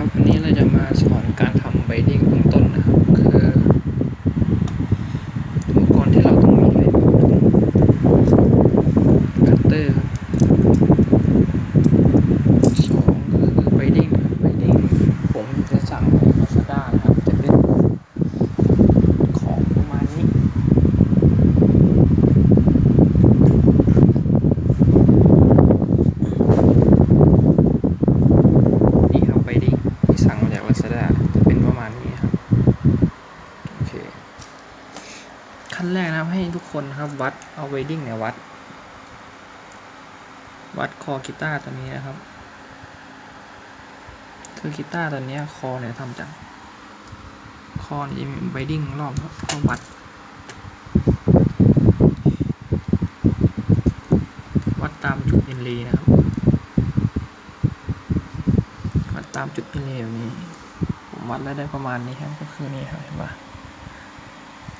ครับวันนี้เราจะมาสอนการทำไบดิ้งเบื้องต้นนะครับ คืออุปกรณ์ที่เราต้องมีเลยคัตเตอร์ครับสองคือไบดิ้งครับไบดิ้งผมจะสั่งของ Lazada นะครับ จะเป็นของประมาณนี้ นี่ครับไปดิที่สั่งมาจาก Lazada จะเป็นประมาณนี้ครับ โอเค ขั้ นะครับ ให้ทุกคนครับวัดเอาไวดิ้งเนี่ยวัด วัดคอกีตาร์ตัวนี้นะครับ คือกีตาร์ตัวนี้คอเนี่ยทำจากคอยจะมีไวดิ้งรอบครับก็วัด วัดตามจุดอินลีนะครับ วัดตามจุดพิเลวนี้ผมวัดแล้วได้ประมาณนี้ครับก็คือนี่ครับเห็นปะ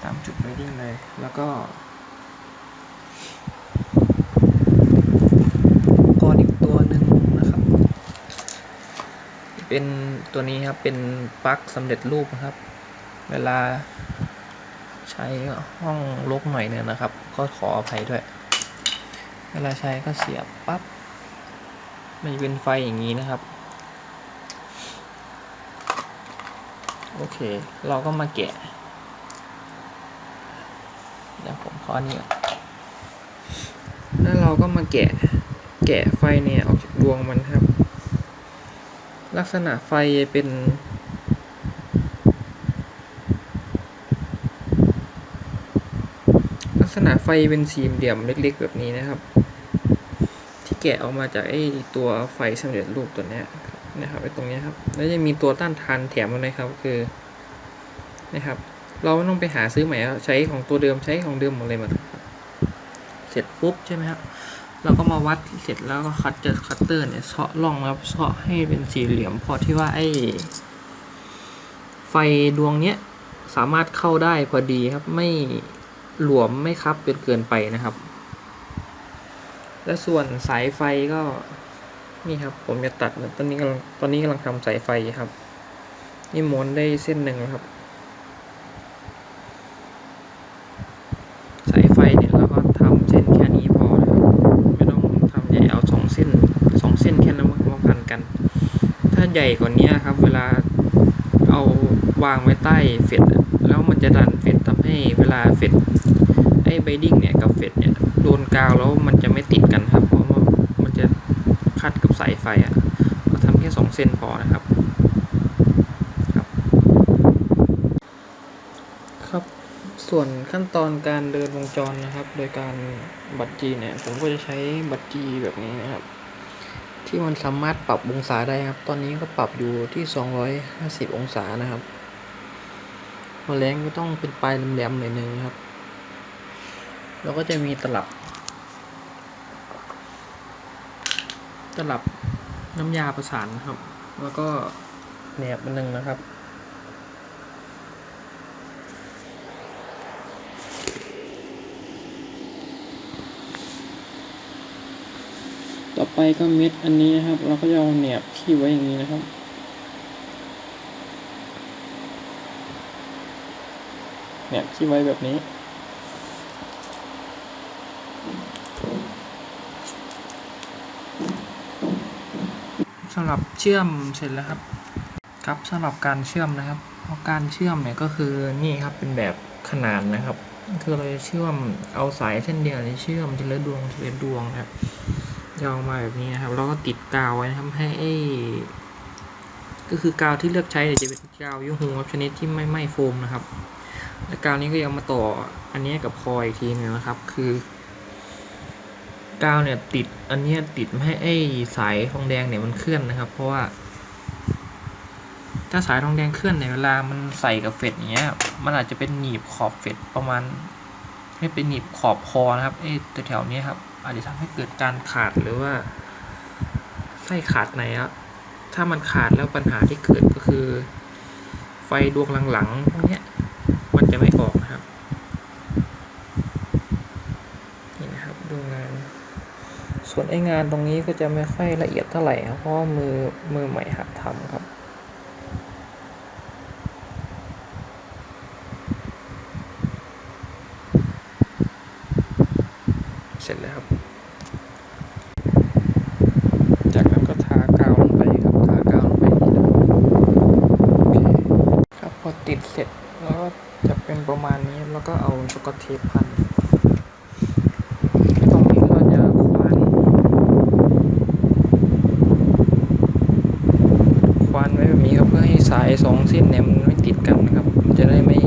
ตามจุดไวดิ้งเลย แล้วก็กอนอีกตัวหนึ่งนะครับ เป็นตัวนี้ครับ เป็นปลั๊กสำเร็จรูปนะครับ เวลาใช้ห้องรกหน่อยเนี่ยนะครับ ก็ขออภัยด้วย เวลาใช้ก็เสียบปั๊บมันเป็นไฟอย่างนี้นะครับ โอเค เราก็มาแกะ เดี๋ยวผม ขออันนี้ก่อนแล้วเราก็มาแกะ แกะไฟเนี่ยออกจากดวงมันครับ ลักษณะไฟเป็น ลักษณะไฟเป็นสี่เหลี่ยมเล็กๆ แบบนี้นะครับ ที่แกะออกมาจากไอ้ตัวไฟสำเร็จรูปตัวเนี้ยนะครับไอ้ตรงนี้ครับ แล้วจะมีตัวต้านทานแถมมาเลยครับคือนะครับ เราไม่ต้องไปหาซื้อใหม่ใช้ของตัวเดิมใช้ของเดิมหมดเลยหมดเสร็จปุ๊บใช่ไหมครับเราก็มาวัดเสร็จแล้วก็คัตเจอคัตเตอร์เนี่ยเซาะร่องครับเซาะให้เป็นสี่เหลี่ยมพอที่ว่าไอ้ไฟดวงเนี้ยสามารถเข้าได้พอดีครับ ไม่หลวมไม่คับเป็นเกินไปนะครับ และส่วนสายไฟก็นี่ครับ ผมจะตัดตอนนี้กำลังตอนนี้กำลังทำสายไฟครับ นี่ม้วนได้เส้นหนึ่งครับ สายไฟเนี่ยเราก็ทำเส้นแค่นี้พอนะครับ ไม่ต้องทำใหญ่เอาสองเส้นสองเส้นแค่นั้นมาพันกัน ถ้า ใหญ่กว่านี้ครับ เวลาเอาวางไว้ใต้เฟดแล้วมันจะดันเฟดทำให้เวลาเฟดไอ้ไบดิ้งเนี่ยกับเฟดเนี่ยโดนกาวแล้วมันจะไม่ติดกันครับ เพราะว่ามันจะคัดกับสายไฟอะเราทำแค่สองเส้นพอนะครับครับ ครับส่วนขั้นตอนการเดินวงจรนะครับ โดยการบัตรจีเนี่ยผมก็จะใช้บัตรจีแบบนี้นะครับ ที่มันสามารถปรับองศาได้ครับ ตอนนี้ก็ปรับอยู่ที่ 250 องศานะครับแมลงก็ต้องเป็นปลายแหลมๆหน่อยนึงครับ แล้วก็จะมีตลับ ตลับน้ำยาประสานครับ แล้วก็แหนบมันหนึ่งนะครับ ต่อไปก็เม็ดอันนี้นะครับ เราก็จะเอาแหนบขี้ไว้อย่างนี้นะครับ แหนบขี้ไว้แบบนี้สำหรับเชื่อมเสร็จแล้วครับ ครับสำหรับการเชื่อมนะครับเพราะการเชื่อมเนี่ยก็คือนี่ครับเป็นแบบขนานนะครับ คือเราจะเชื่อมเอาสายเส้นเดียวนี้เชื่อมทีละดวงทีละดวงครับ ยาวมาแบบนี้นะครับแล้วก็ติดกาวไว้นะครับให้ไอ้ก็คือกาวที่เลือกใช้เนี่ยจะเป็นกาวยูฮูครับชนิดที่ไม่ไหม้โฟมนะครับ และกาวนี้ก็ยังมาต่ออันนี้กับคอยอีกทีหนึงนะครับ คือกาวเนี่ยติดอันนี้ติดไม่ให้ไอ้สายทองแดงเนี่ยมันเคลื่อนนะครับ เพราะว่า ถ้าสายทองแดงเคลื่อนในเวลามันใส่กับเฟดอย่างเงี้ย มันอาจจะเป็นหนีบขอบเฟดประมาณไม่เป็นหนีบขอบคอนะครับไอ้ตัวแถวๆนี้ครับอาจจะทำให้เกิดการขาดหรือว่าไส้ขาดในครับถ้ามันขาดแล้วปัญหาที่เกิดก็คือ ไฟดวงหลังๆพวกนี้มันจะไม่ออกนะครับนี่นะครับดูงาน ส่วนไอ้งานตรงนี้ก็จะไม่ค่อยละเอียดเท่าไหร่ครับเพราะมือมือใหม่หัดทำครับ สร็จแล้วครับ จากนั้นก็ทากาวลงไปครับทากาวลงไปโอเคครับพอติดเสร็จแล้วก็จะเป็นประมาณนี้แล้วก็เอาสกอตเทปพันตรงนี้ก็จะควานควานไว้แบบนี้ครับเพื่อให้สายสองเส้นเนี่ยมันไม่ติดกันนะครับ จะได้ไม่